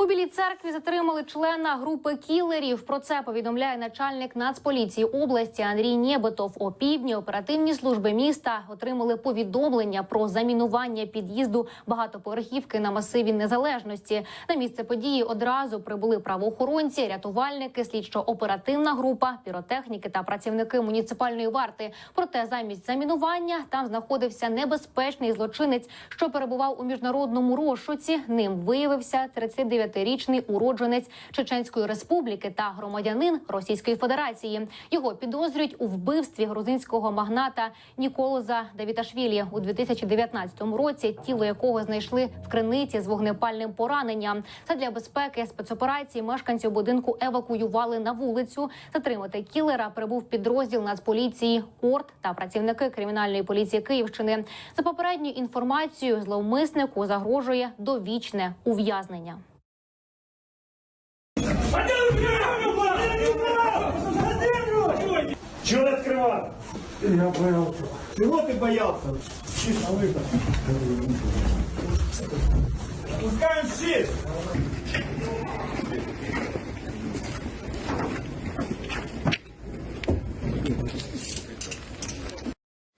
У білій церкві затримали члена групи кілерів. Про це повідомляє начальник Нацполіції області Андрій Нєбетов. О оперативні служби міста отримали повідомлення про замінування під'їзду багатоповерхівки на масиві незалежності. На місце події одразу прибули правоохоронці, рятувальники, слідчо-оперативна група, піротехніки та працівники муніципальної варти. Проте замість замінування там знаходився небезпечний злочинець, що перебував у міжнародному розшуці. Ним виявився 39-річний уродженець Чеченської республіки та громадянин Російської Федерації. Його підозрюють у вбивстві грузинського магната Ніколоза Давіташвілі у 2019 році, тіло якого знайшли в криниці з вогнепальним пораненням. Та для безпеки спецоперації мешканців будинку евакуювали на вулицю. Затримати кілера прибув підрозділ Нацполіції Корт та працівники кримінальної поліції Київщини. За попередньою інформацією, зловмиснику загрожує довічне ув'язнення. Чего открывал? Я боялся. Чего ты боялся? Чисто выпад. Пускаем щит!